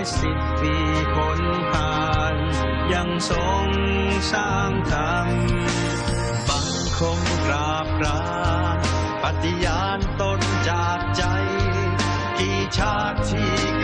ายสิบปีพ้นผ่านยังทรงสร้างธรรมบังคมกราบกรานปฏิญาณตนจากใจ กี่ชาติที่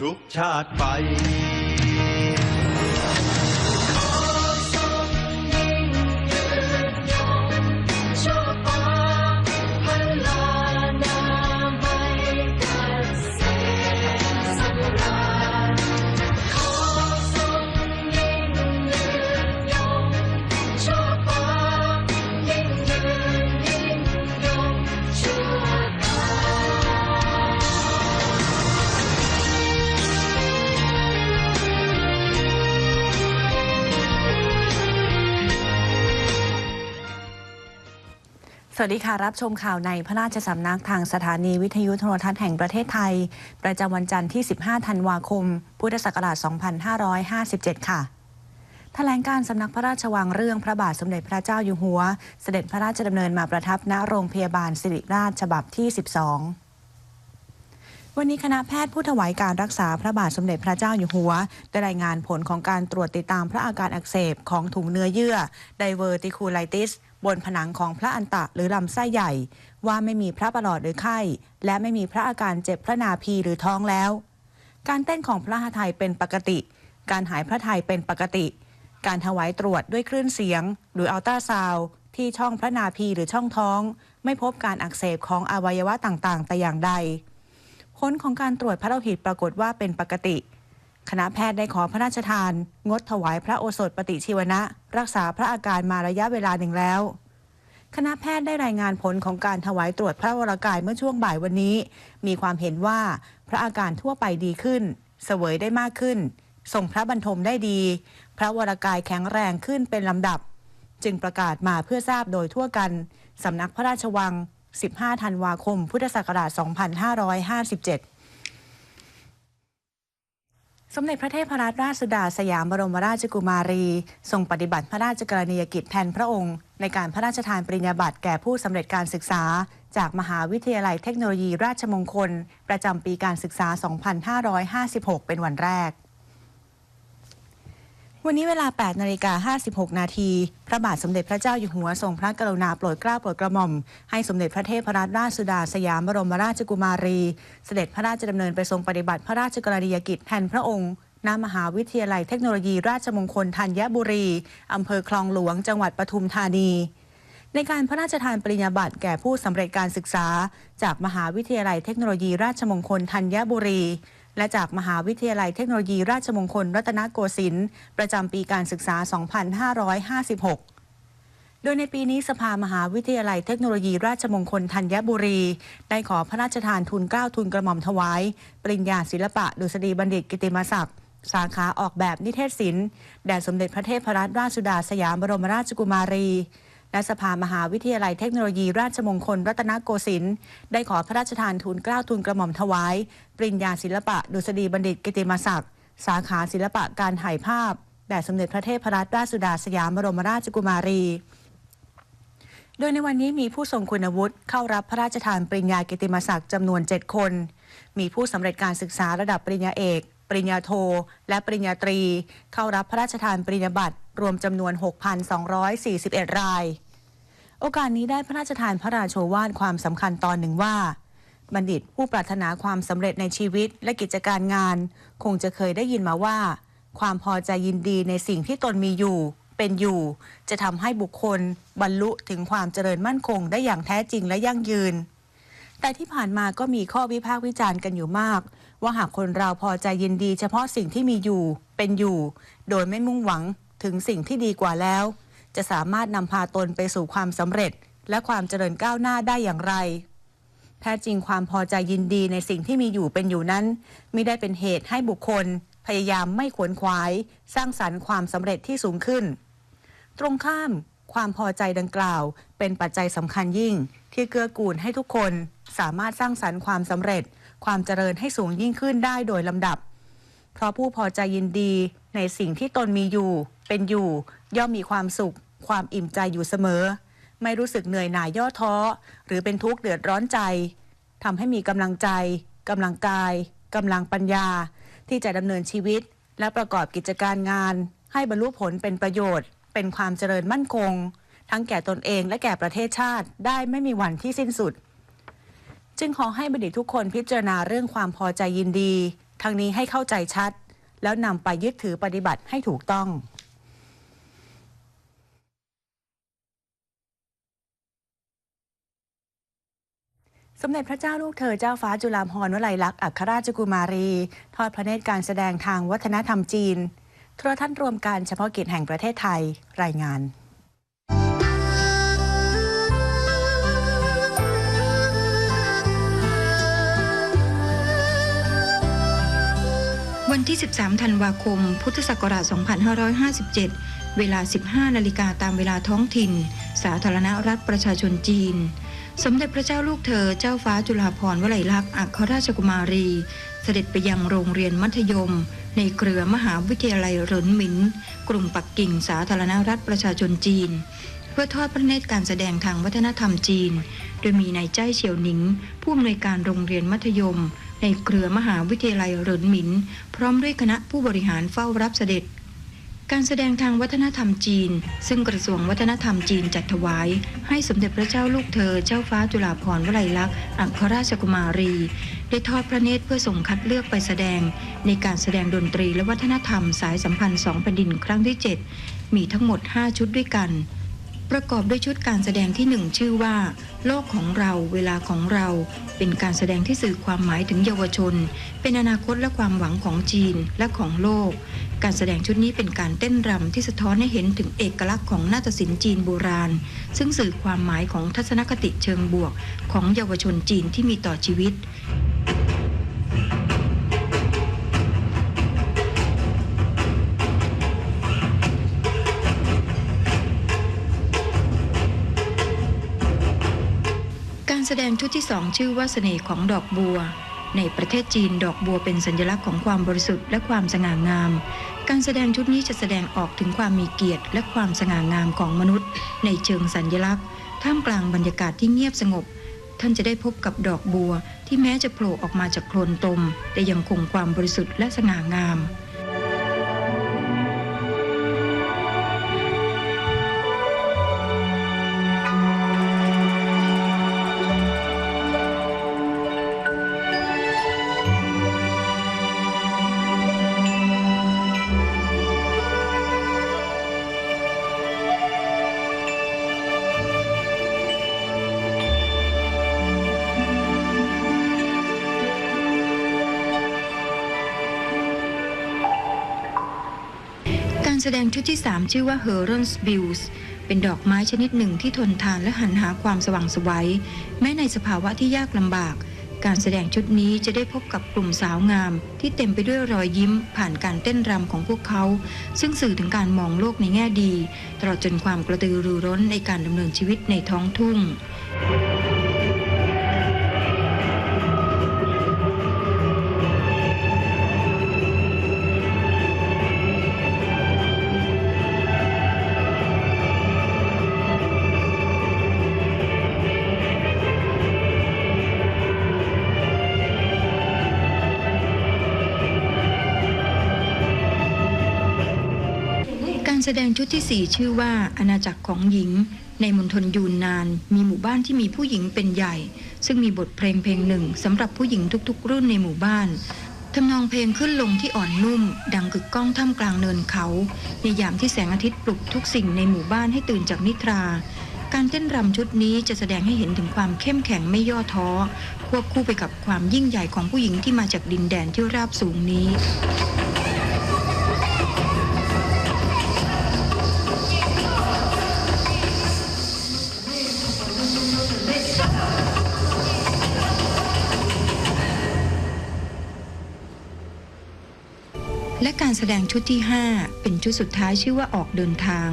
ทุกชาติไป สวัสดีค่ะ รับชมข่าวในพระราชสำนักทางสถานีวิทยุโทรทัศน์แห่งประเทศไทย ประจำวันจันทร์ที่ 15 ธันวาคม พุทธศักราช 2557 ค่ะแถลงการสำนักพระราชวังเรื่องพระบาทสมเด็จพระเจ้าอยู่หัว เสด็จพระราชดำเนินมาประทับณโรงพยาบาลสิริราชฉบับที่ 12วันนี้คณะแพทย์ผู้ถวายการรักษาพระบาทสมเด็จพระเจ้าอยู่หัว ได้รายงานผลของการตรวจติดตามพระอาการอักเสบของถุงเนื้อเยื่อ diverticulitis บนผนังของพระอันตะหรือลำไส้ใหญ่ ว่าไม่มีพระประหลอดหรือไข้ และไม่มีพระอาการเจ็บพระนาภีหรือท้องแล้ว การเต้นของพระหทัยเป็นปกติ การหายพระทัยเป็นปกติ การถวายตรวจด้วยคลื่นเสียง หรืออัลตราซาวที่ช่องพระนาภีหรือช่องท้อง ไม่พบการอักเสบของอวัยวะต่างๆ แต่อย่างใด ผลของการตรวจพระโลหิตปรากฏว่าเป็นปกติ คณะแพทย์ได้ขอพระราชทาน งดถวายพระโอสถปฏิชีวนะ รักษาพระอาการมาระยะเวลาหนึ่งแล้ว คณะแพทย์ได้รายงานผลของการถวายตรวจพระวรากายเมื่อช่วงบ่ายวันนี้ มีความเห็นว่าพระอาการทั่วไปดีขึ้น เสวยได้มากขึ้นส่งพระบรรทมได้ดี พระวรากายแข็งแรงขึ้นเป็นลำดับ จึงประกาศมาเพื่อทราบโดยทั่วกัน สำนักพระราชวัง 15 ธันวาคม พุทธศักราช 2557 สมเด็จพระเทพรัตนราชสุดาสยามบรมราชกุมารี ทรงปฏิบัติพระราชกรณียกิจแทนพระองค์ ในการพระราชทานปริญญาบัตรแก่ผู้สำเร็จการศึกษา จากมหาวิทยาลัยเทคโนโลยีราชมงคล ประจำปีการศึกษา 2556 เป็นวันแรก วันนี้เวลา 8นาฬิกา56 นาที พระบาทสมเด็จพระเจ้าอยู่หัวทรงพระกรุณาโปรดเกล้าโปรดกระหม่อม ให้สมเด็จพระเทพรัตนราชสุดาสยามบรมราชกุมารี เสด็จพระราชดำเนินไปทรงปฏิบัติพระราชกรณียกิจแทนพระองค์ณมหาวิทยาลัยเทคโนโลยีราชมงคลธัญบุรี อำเภอคลองหลวง จังหวัดปทุมธานี ในการพระราชทานปริญญาบัตรแก่ผู้สำเร็จการศึกษา จากมหาวิทยาลัยเทคโนโลยีราชมงคลธัญบุรี และจากมหาวิทยาลัยเทคโนโลยีราชมงคลรัตนโกสินทร์ประจำปีการศึกษา 2556โดยในปีนี้สภามหาวิทยาลัยเทคโนโลยีราชมงคลธัญบุรี ได้ขอพระราชทานทุนเกล้าทุนกระหม่อมถวาย ปริญญาศิลปะดุษฎีบัณฑิตกิติมศักดิ์ สาขาออกแบบนิเทศศิลป์ แด่สมเด็จพระเทพรัตนราชสุดาสยามบรมราชกุมารี และสภามหาวิทยาลัยเทคโนโลยี ราชมงคล รัตนโกสินทร์ได้ขอพระราชทานทุนเกล้าทุนกระหม่อมถวาย ปริญญาศิลปะ ดุษฎีบัณฑิตกิติมศักดิ์สาขาศิลปะการถ่ายภาพแด่สมเด็จพระเทพรัตนราชสุดาสยามบรมราชกุมารี โดยในวันนี้มีผู้ทรงคุณวุฒิเข้ารับพระราชทานปริญญากิติมศักดิ์จำนวน 7 คน มีผู้สำเร็จการศึกษาระดับปริญญาเอก ปริญญาโท และปริญญาตรี เข้ารับพระราชทานปริญญาบัตรรวมจำนวน 6,241 ราย โอกาสนี้ได้พระราชทานพระราโชวาทความสำคัญตอนหนึ่งว่า บัณฑิตผู้ปรารถนาความสำเร็จในชีวิตและกิจการงาน คงจะเคยได้ยินมาว่า ความพอใจยินดีในสิ่งที่ตนมีอยู่ เป็นอยู่ จะทำให้บุคคล บรรลุถึงความเจริญมั่นคงได้อย่างแท้จริงและยั่งยืน แต่ที่ผ่านมาก็มีข้อวิพากษ์วิจารณ์กันอยู่มาก ว่าหากคนเราพอใจยินดี เฉพาะสิ่งที่มีอยู่ เป็นอยู่ โดยไม่มุ่งหวังถึงสิ่งที่ดีกว่าแล้ว จะสามารถนำพาตนไปสู่ความสำเร็จ และความเจริญก้าวหน้าได้อย่างไร แท้จริงความพอใจยินดีในสิ่งที่มีอยู่เป็นอยู่นั้นไม่ได้เป็นเหตุให้บุคคล พยายามไม่ขวนขวาย สร้างสรรค์ความสำเร็จที่สูงขึ้น ตรงข้าม ความพอใจดังกล่าว เป็นปัจจัยสำคัญยิ่ง ที่เกื้อกูลให้ทุกคนสามารถสร้างสรรค์ความสำเร็จ ความเจริญให้สูงยิ่งขึ้นได้โดยลำดับ เพราะผู้พอใจยินดีในสิ่งที่ตนมีอยู่ เป็นอยู่ ย่อมมีความสุข ความอิ่มใจอยู่เสมอ ไม่รู้สึกเหนื่อยหน่ายย่อท้อ หรือเป็นทุกข์เดือดร้อนใจทำให้มีกำลังใจกำลังกายกำลังปัญญา ที่จะดำเนินชีวิต และประกอบกิจการงาน ให้บรรลุผลเป็นประโยชน์ เป็นความเจริญมั่นคง ทั้งแก่ตนเองและแก่ประเทศชาติได้ไม่มีวันที่สิ้นสุด จึงขอให้บัณฑิตทุกคนพิจารณาเรื่องความพอใจยินดี ทั้งนี้ให้เข้าใจชัด แล้วนำไปยึดถือปฏิบัติให้ถูกต้อง สมเด็จพระเจ้าลูกเธอเจ้าฟ้าจุฬาภรณ์วลัยลักษณ์อัครราชกุมารี ทอดพระเนตรการแสดงทางวัฒนธรรมจีนโทรทัศน์รวมการเฉพาะกิจแห่งประเทศไทยรายงานวันที่ 13 ธันวาคม พุทธศักราช 2557 เวลา 15 นาฬิกาตามเวลาท้องถิ่น สาธารณรัฐประชาชนจีน สมเด็จพระเจ้าลูกเธอเจ้าฟ้าจุฬาภรณ์วลัยลักษณ์อัครราชกุมารี เสด็จไปยังโรงเรียนมัธยม ในเครือมหาวิทยาลัยเหรินหมินกรุงปักกิ่งสาธารณรัฐประชาชนจีน เพื่อทอดพระเนตรการแสดงทางวัฒนธรรมจีน โดยมีนายจ้ายเฉียวหนิง ผู้อำนวยการโรงเรียนมัธยม ในเครือมหาวิทยาลัยเหรินหมิน พร้อมด้วยคณะผู้บริหารเฝ้ารับเสด็จ การแสดงทางวัฒนธรรมจีน ซึ่งกระทรวงวัฒนธรรมจีนจัดถวาย ให้สมเด็จพระเจ้าลูกเธอเจ้าฟ้าจุฬาภรณ์วลัยลักษณ์อัครราชกุมารี ได้ทอดพระเนตรเพื่อส่งคัดเลือกไปแสดง ในการแสดงดนตรีและวัฒนธรรมสายสัมพันธ์สองแผ่นดินครั้งที่ 7 มีทั้งหมด 5 ชุดด้วยกัน ประกอบด้วยชุดการแสดงที่หนึ่งชื่อว่า โลกของเราเวลาของเรา เป็นการแสดงที่สื่อความหมายถึงเยาวชน เป็นอนาคตและความหวังของจีนและของโลก การแสดงชุดนี้เป็นการเต้นรำที่สะท้อนให้เห็นถึงเอกลักษณ์ของนาฏศิลป์จีนโบราณ ซึ่งสื่อความหมายของทัศนคติเชิงบวก ของเยาวชนจีนที่มีต่อชีวิต แสดงชุดที่สองชื่อว่าเสน่ห์ของดอกบัว ในประเทศจีนดอกบัวเป็นสัญลักษณ์ของความบริสุทธิ์และความสง่างาม การแสดงชุดนี้จะแสดงออกถึงความมีเกียรติ และความสง่างามของมนุษย์ ในเชิงสัญลักษณ์ ท่ามกลางบรรยากาศที่เงียบสงบ ท่านจะได้พบกับดอกบัวที่แม้จะโผล่ออกมาจากโคลนตม แต่ยังคงความบริสุทธิ์และสง่างาม แสดงชุดที่ 3 ชื่อว่า h e r o n s Bills เป็นดอกไม้ชนิดหนึ่งที่ทนทานและหันหาความสว่างสวัย แม้ในสภาวะที่ยากลำบาก การแสดงชุดนี้จะได้พบกับกลุ่มสาวงาม ที่เต็มไปด้วยรอยยิ้ม ผ่านการเต้นรำของพวกเขา ซึ่งสื่อถึงการมองโลกในแง่ดี ตลอดจนความกระตือรือร้นในการดำเนินชีวิตในท้องทุ่ง แสดงชุดที่ 4 ชื่อว่าอาณาจักรของหญิง ในมณฑลยูนนาน มีหมู่บ้านที่มีผู้หญิงเป็นใหญ่ ซึ่งมีบทเพลงเพลงหนึ่งสำหรับผู้หญิงทุกๆ รุ่นในหมู่บ้านทำนองเพลงขึ้นลงที่อ่อนนุ่ม ดังกึกก้องท่ามกลางเนินเขา ในยามที่แสงอาทิตย์ปลุกทุกสิ่งในหมู่บ้านให้ตื่นจากนิทรา การเต้นรำชุดนี้จะแสดงให้เห็นถึงความเข้มแข็งไม่ย่อท้อ ควบคู่ไปกับความยิ่งใหญ่ของผู้หญิงที่มาจากดินแดนที่ราบสูงนี้ และการแสดงชุดที่ 5 เป็นชุดสุดท้ายชื่อว่าออกเดินทาง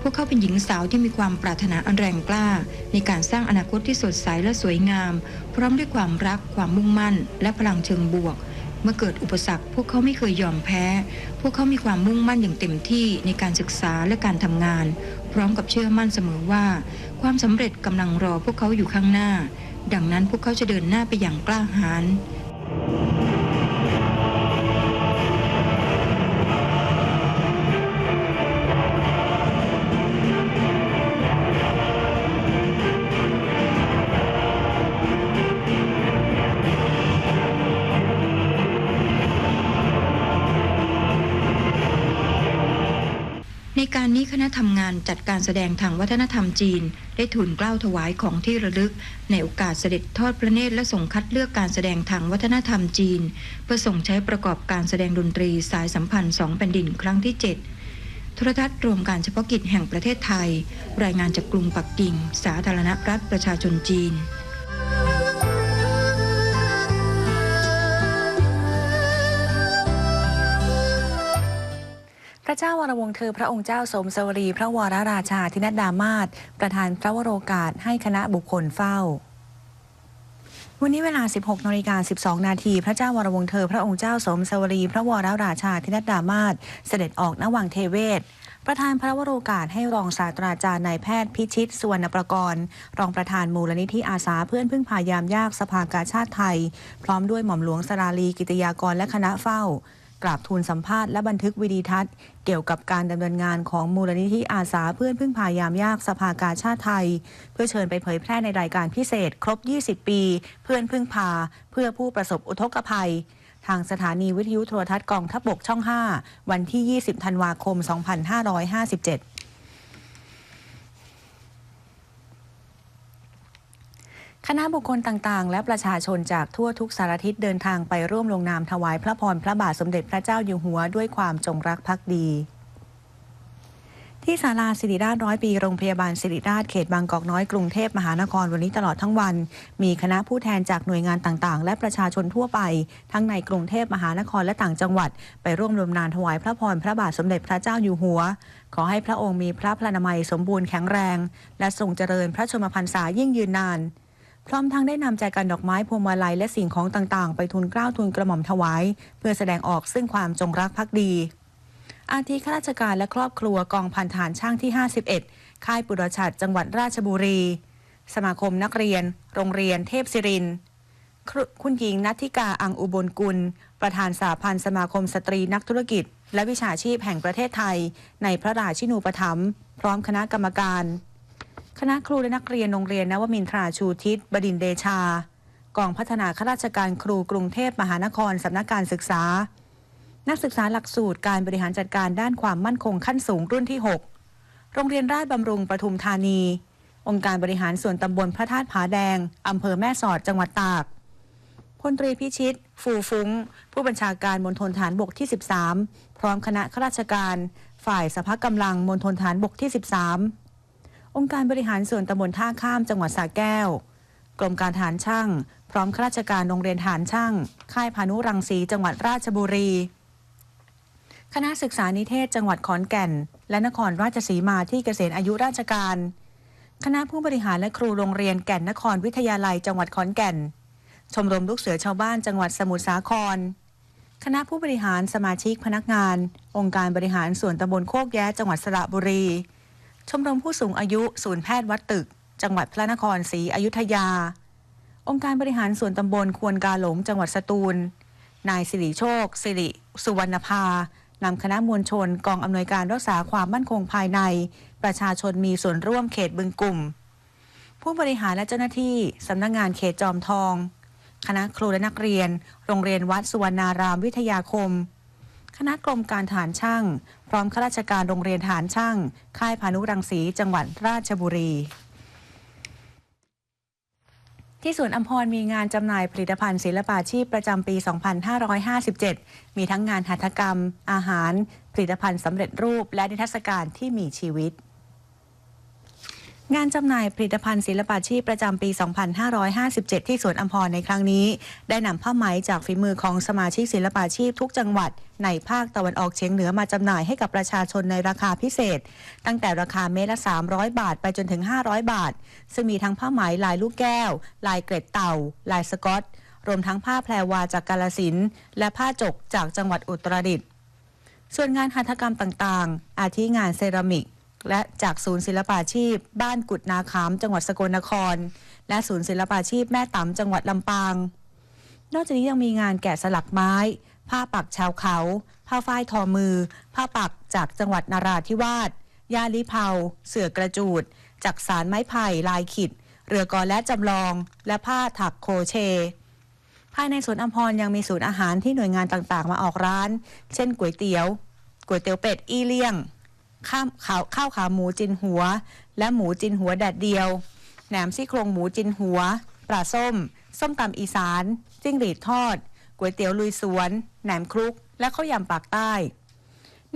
พวกเขาเป็นหญิงสาวที่มีความปรารถนาอันแรงกล้า ในการสร้างอนาคตที่สดใสและสวยงาม พร้อมด้วยความรัก ความมุ่งมั่น และพลังเชิงบวก เมื่อเกิดอุปสรรค พวกเขาไม่เคยยอมแพ้ พวกเขามีความมุ่งมั่นอย่างเต็มที่ในการศึกษาและการทำงาน พร้อมกับเชื่อมั่นเสมอว่า ความสำเร็จกำลังรอพวกเขาอยู่ข้างหน้า ดังนั้นพวกเขาจะเดินหน้าไปอย่างกล้าหาญ ณะทำงานจัดการแสดงทางวัฒนธรรมจีน ได้ทูลเกล้าถวายของที่ระลึก ในโอกาสเสด็จทอดพระเนตรและส่งคัดเลือกการแสดงทางวัฒนธรรมจีน เพื่อส่งใช้ประกอบการแสดงดนตรีสายสัมพันธ์สองแผ่นดินครั้งที่ 7 โทรทัศน์รวมการเฉพาะกิจแห่งประเทศไทย รายงานจากกรุงปักกิ่ง สาธารณรัฐประชาชนจีน ระเจ้าวรวงศ์เธอพระองค์เจ้าสมสวรี พระวรราชาธินัดดามาศประธานพระวโรกาสให้คณะบุคคลเฝ้าวันนี้เวลา 16นาฬิกา12 นาที พระเจ้าวรวงศ์เธอ พระองค์เจ้าสมสวรี พระวรราชาธินัดดามาศเสด็จออกณวังเทเวศ ประธานพระวโรกาสให้รองศาสตราจารย์นายแพทย์พิชิตสุวรรณประกรณ์ รองประธานมูลนิธิอาสาเพื่อนพึ่งพายามยากสภากาชาติไทย พร้อมด้วยหม่อมหลวงสราลีกิตยากรและคณะเฝ้า กราบทูลสัมภาษณ์และบันทึกวิดีทัศน์ เกี่ยวกับการดำเนินงานของมูลนิธิอาสาเพื่อนพึ่งพายามยากสภากาชาติไทย เพื่อเชิญไปเผยแพร่ในรายการพิเศษ ครบ 20 ปี เพื่อนพึ่งพา เพื่อผู้ประสบอุทกภัย ทางสถานีวิทยุโทรทัศน์กองทัพบกช่อง 5 วันที่ 20 ธันวาคม 2557 คณะบุคคลต่างๆ และประชาชนจากทั่วทุกสารทิศเดินทางไปร่วมลงนามถวายพระพรพระบาทสมเด็จพระเจ้าอยู่หัวด้วยความจงรักภักดีที่ศาลาสิริราชร้อยปีโรงพยาบาลสิริราชเขตบางกอกน้อยกรุงเทพมหานครวันนี้ตลอดทั้งวัน มีคณะผู้แทนจากหน่วยงานต่างๆ และประชาชนทั่วไป ทั้งในกรุงเทพมหานครและต่างจังหวัด ไปร่วมรวมนานถวายพระพรพระบาทสมเด็จพระเจ้าอยู่หัว ขอให้พระองค์มีพระพลานามัยสมบูรณ์แข็งแรง และทรงเจริญพระชนมพรรษายิ่งยืนนาน พร้อมทั้งได้นำใจกันดอกไม้พวงมาลัยและสิ่งของต่างๆ ไปทุนเกล้าทุนกระหม่อมถวาย เพื่อแสดงออกซึ่งความจงรักภักดี อาทิข้าราชการและครอบครัวกองพันฐานช่างที่ 51 ค่ายปุรชัดจังหวัดราชบุรี สมาคมนักเรียน โรงเรียนเทพศิรินทร์ครุคุณหญิงนัทธิกาอังอุบลกุล ประธานสาพันธ์สมาคมสตรีนักธุรกิจ และวิชาชีพแห่งประเทศไทย ในพระราชินูปถัมภ์พร้อมคณะกรรมการ คณะครูและนักเรียนโรงเรียนนวมินทราชูทิศบดินเดชา กองพัฒนาข้าราชการครูกรุงเทพมหานครสำนักการศึกษา นักศึกษาหลักสูตรการบริหารจัดการด้านความมั่นคงขั้นสูงรุ่นที่ 6 โรงเรียนราชบำรุงปทุมธานี องค์การบริหารส่วนตำบลพระธาตุผาแดงอำเภอแม่สอดจังหวัดตากพลตรีพิชิต ฟูฟุ้ง ผู้บัญชาการมณฑลฐานบกที่ 13 พร้อมคณะข้าราชการ ฝ่ายสภากำลังมณฑลฐานบกที่ 13 องค์การบริหารส่วนตำบลท่าข้ามจังหวัดสระแก้ว กรมการทหารช่าง พร้อมข้าราชการโรงเรียนทหารช่าง ค่ายพานุรังสีจังหวัดราชบุรี คณะศึกษานิเทศจังหวัดขอนแก่น และนครราชสีมาที่เกษียณอายุราชการ คณะผู้บริหารและครูโรงเรียนแก่นนครวิทยาลัยจังหวัดขอนแก่น ชมรมลูกเสือชาวบ้านจังหวัดสมุทรสาครคณะผู้บริหารสมาชิกพนักงาน องค์การบริหารส่วนตำบลโคกแย้จังหวัดสระบุรี ชมรมผู้สูงอายุศูนย์แพทย์วัดตึก จังหวัดพระนครศรีอยุธยา องค์การบริหารส่วนตำบลควนกาหลง จังหวัดสตูล นายสิริโชค สิริ สุวรรณภานำคณะมวลชนกองอำนวยการรักษาความมั่นคงภายใน ประชาชนมีส่วนร่วมเขตบึงกลุ่ม ผู้บริหารและเจ้าหน้าที่สำนักงงานเขตจอมทอง คณะครูและนักเรียน โรงเรียนวัดสุวรรณารามวิทยาคม คณะกรมการทหารช่าง พร้อมข้าราชการโรงเรียนทหารช่าง ค่ายพานุรังสี จังหวัดราชบุรี ที่สวนอัมพรมีงานจำหน่ายผลิตภัณฑ์ศิลปาชีพประจำปี 2557 มีทั้งงานหัตถกรรม อาหาร ผลิตภัณฑ์สำเร็จรูปและนิทรรศการที่มีชีวิต งานจำหน่ายผลิตภัณฑ์ศิลปาชีพประจำปี 2557 ที่สวนอัมพรในครั้งนี้ ได้นำผ้าไหมจากฝีมือของสมาชิกศิลปาชีพทุกจังหวัด ในภาคตะวันออกเฉียงเหนือมาจำหน่ายให้กับประชาชนในราคาพิเศษ ตั้งแต่ราคาเมตรละ 300 บาทไปจนถึง 500 บาท ซึ่งมีทั้งผ้าไหมลายลูกแก้ว ลายเกร็ดเต่า ลายสกอต รวมทั้งผ้าแพรวาจากกาลสินและผ้าจกจากจังหวัดอุตรดิตถ์ส่วนงานหัตถกรรมต่างๆ อาทิงานเซรามิก และจากศูนย์ศิลปาชีพ บ้านกุดนาขาม จังหวัดสกลนคร และศูนย์ศิลปาชีพแม่ตำจังหวัดลำปาง นอกจากนี้ยังมีงานแกะสลักไม้ ผ้าปักชาวเขา ผ้าฝ้ายทอมือ ผ้าปักจากจังหวัดนาราธิวาสยาลิเผาเสือกระจูดจากสารไม้ไผ่ลายขิด เรือกอและจำลอง และผ้าถักโคเช ภายในสวนอัมพรยังมีศูนย์อาหารที่หน่วยงานต่างๆ มาออกร้าน เช่นก๋วยเตี๋ยวก๋วยเตี๋ยวเป็ด อีเลี่ยง ข้าวขาวข้าวขาหมูจินหัว และหมูจินหัวแดดเดียว แหนมซี่โครงหมูจินหัว ปลาส้ม ส้มตำอีสาน จิ้งหรีดทอด ก๋วยเตี๋ยวลุยสวน แหนมครุก และข้าวยำปากใต้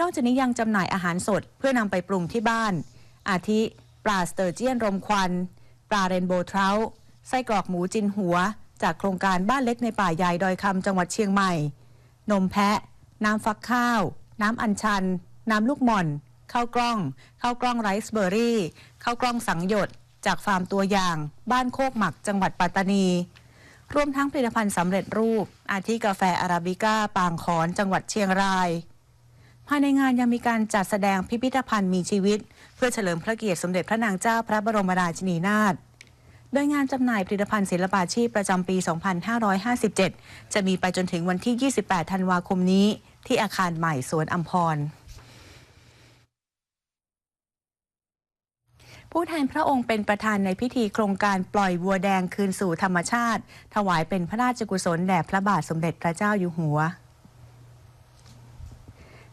นอกจากนี้ยังจำหน่ายอาหารสดเพื่อนำไปปรุงที่บ้าน อาทิ ปลาสเตอร์เจียนรมควัน ปลาเรนโบว์ทราไส้กรอกหมูจินหัว จากโครงการบ้านเล็กในป่าใหญ่ดอยคำจังหวัดเชียงใหม่ นมแพะ น้ำฟักข้าว น้ำอัญชัน น้ำลูกหม่อน ข้าวกล้องข้าวกล้องไรซ์เบอร์รี่ข้าวกล้องสังหยดจากฟาร์มตัวอย่าง บ้านโคกหมักจังหวัดปัตตานี รวมทั้งผลิตภัณฑ์สำเร็จรูป อาทิกาแฟอาราบิก้า ปางขอนจังหวัดเชียงรายภายในงานยังมีการจัดแสดงพิพิธภัณฑ์มีชีวิต เพื่อเฉลิมพระเกียรติสมเด็จพระนางเจ้าพระบรมราชินีนาถโดยงานจำหน่ายผลิตภัณฑ์ศิลปาชีพประจำปี 2557 จะมีไปจนถึงวันที่ 28 ธันวาคมนี้ ที่อาคารใหม่สวนอัมพร ผู้แทนพระองค์เป็นประธานในพิธีโครงการปล่อยวัวแดงคืนสู่ธรรมชาติ ถวายเป็นพระราชกุศลแด่พระบาทสมเด็จพระเจ้าอยู่หัว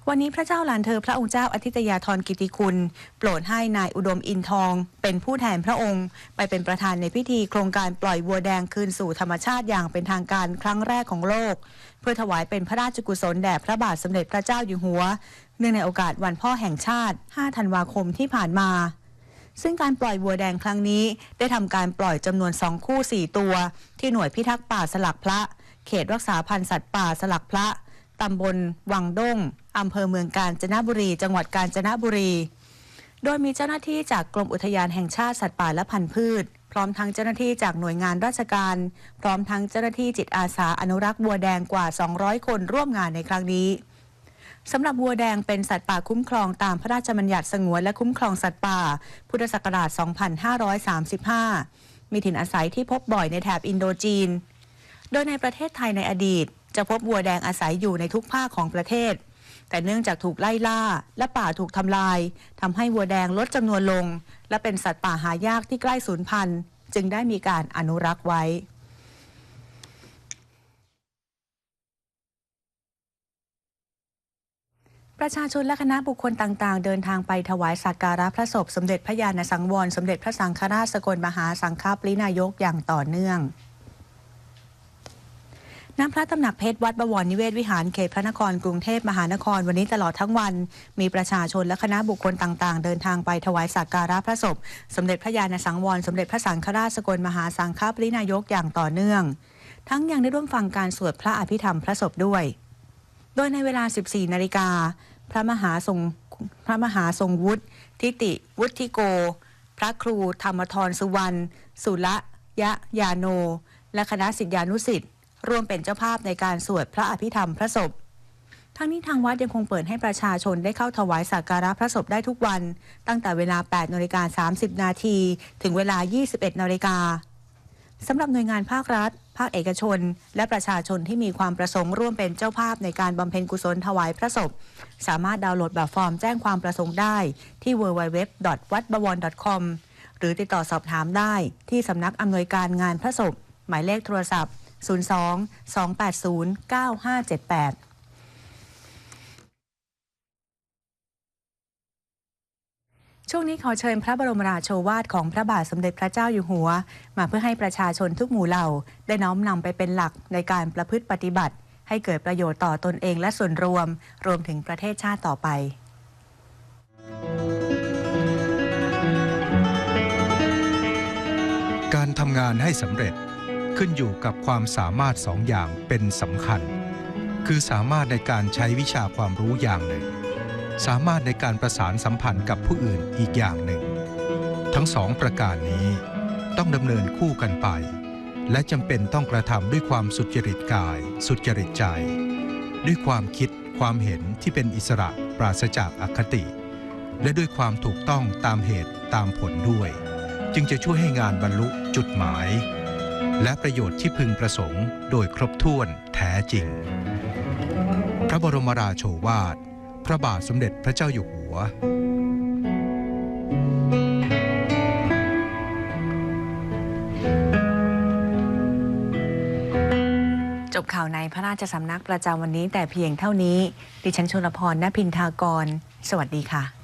วันนี้พระเจ้าหลานเธอพระองค์เจ้าอาทิตยาธรกิติคุณ โปรดให้นายอุดมอินทอง เป็นผู้แทนพระองค์ ไปเป็นประธานในพิธีโครงการปล่อยวัวแดงคืนสู่ธรรมชาติอย่างเป็นทางการครั้งแรกของโลก เพื่อถวายเป็นพระราชกุศลแด่พระบาทสมเด็จพระเจ้าอยู่หัว เนื่องในโอกาสวันพ่อแห่งชาติ 5 ธันวาคมที่ผ่านมา ซึ่งการปล่อยวัวแดงครั้งนี้ ได้ทำการปล่อยจำนวน 2 คู่ 4 ตัว ที่หน่วยพิทักษ์ป่าสลักพระ เขตรักษาพันธุ์สัตว์ป่าสลักพระตำบลวังด้งอำเภอเมืองกาญจนบุรี จังหวัดกาญจนบุรี โดยมีเจ้าหน้าที่จากกรมอุทยานแห่งชาติสัตว์ป่าและพันธุ์พืช พร้อมทั้งเจ้าหน้าที่จากหน่วยงานราชการ พร้อมทั้งเจ้าหน้าที่จิตอาสาอนุรักษ์วัวแดงกว่า 200 คนร่วมงานในครั้งนี้ สำหรับวัวแดงเป็นสัตว์ป่าคุ้มครองตามพระราชบัญญัติสงวนและคุ้มครองสัตว์ป่า พุทธศักราช 2535 มีถิ่นอาศัยที่พบบ่อยในแถบอินโดจีน โดยในประเทศไทยในอดีต จะพบวัวแดงอาศัยอยู่ในทุกภาคของประเทศ แต่เนื่องจากถูกไล่ล่า และป่าถูกทำลายทำให้วัวแดงลดจำนวนลง และเป็นสัตว์ป่าหายากที่ใกล้สูญพันธุ์ จึงได้มีการอนุรักษ์ไว้ ประชาชนและคณะบุคคลต่างๆ เดินทางไปถวายสักการะพระศพสมเด็จพระญาณสังวร สมเด็จพระสังฆราชสกลมหาสังฆปรินายกอย่างต่อเนื่องน้ำพระตำหนักเพชรวัดบวรนิเวศวิหารเขตพระนครกรุงเทพมหานครวันนี้ตลอดทั้งวัน มีประชาชนและคณะบุคคลต่างๆ เดินทางไปถวายสักการะพระศพ สมเด็จพระญาณสังวร สมเด็จพระสังฆราชสกลมหาสังฆปรินายกอย่างต่อเนื่อง ทั้งยังได้ร่วมฟังการสวดพระอภิธรรมพระศพด้วย โดยในเวลา 14 นาฬิกา พระมหาทรงพระมหาทรงวุฒิทิติวุฒิโก พระครูธรรมทรสุวรรณสุระยะยาโน และคณะสิทธิานุสิทธิ์ร่วมเป็นเจ้าภาพในการสวดพระอภิธรรมพระศพทั้งนี้ทางวัดยังคงเปิดให้ประชาชนได้เข้าถวายสักการะพระศพได้ทุกวัน ตั้งแต่เวลา 8นาฬิกา30 นาที ถึงเวลา 21นาฬิกาสำหรับหน่วยงานภาครัฐ ภาคเอกชน และประชาชนที่มีความประสงค์ร่วมเป็นเจ้าภาพในการบำเพ็ญกุศลถวายพระศพ สามารถดาวน์โหลดแบบฟอร์มแจ้งความประสงค์ได้ที่ www.wadbawon.com หรือติดต่อสอบถามได้ที่สำนักอำนวยการงานพระศพ หมายเลขโทรศัพท์ 02 280 9578 ช่วงนี้ขอเชิญพระบรมราโชวาทของพระบาทสมเด็จพระเจ้าอยู่หัว มาเพื่อให้ประชาชนทุกหมู่เหล่า ได้น้อมนำไปเป็นหลักในการประพฤติปฏิบัติ ให้เกิดประโยชน์ต่อตนเองและส่วนรวม รวมถึงประเทศชาติต่อไปการทำงานให้สำเร็จขึ้นอยู่กับความสามารถสองอย่างเป็นสำคัญ คือสามารถในการใช้วิชาความรู้อย่างหนึ่ง สามารถในการประสานสัมพันธ์กับผู้อื่นอีกอย่างหนึ่ง ทั้งสองประการนี้ต้องดำเนินคู่กันไป และจำเป็นต้องกระทำด้วยความสุจริตกาย สุจริตใจ ด้วยความคิดความเห็นที่เป็นอิสระปราศจากอคติ และด้วยความถูกต้องตามเหตุตามผลด้วย จึงจะช่วยให้งานบรรลุจุดหมาย และประโยชน์ที่พึงประสงค์ โดยครบถ้วนแท้จริง พระบรมราโชวาท พระบาทสมเด็จพระเจ้าอยู่หัว จบข่าวในพระราชสำนักประจำวันนี้แต่เพียงเท่านี้ ดิฉันชลพรณพินทากร สวัสดีค่ะ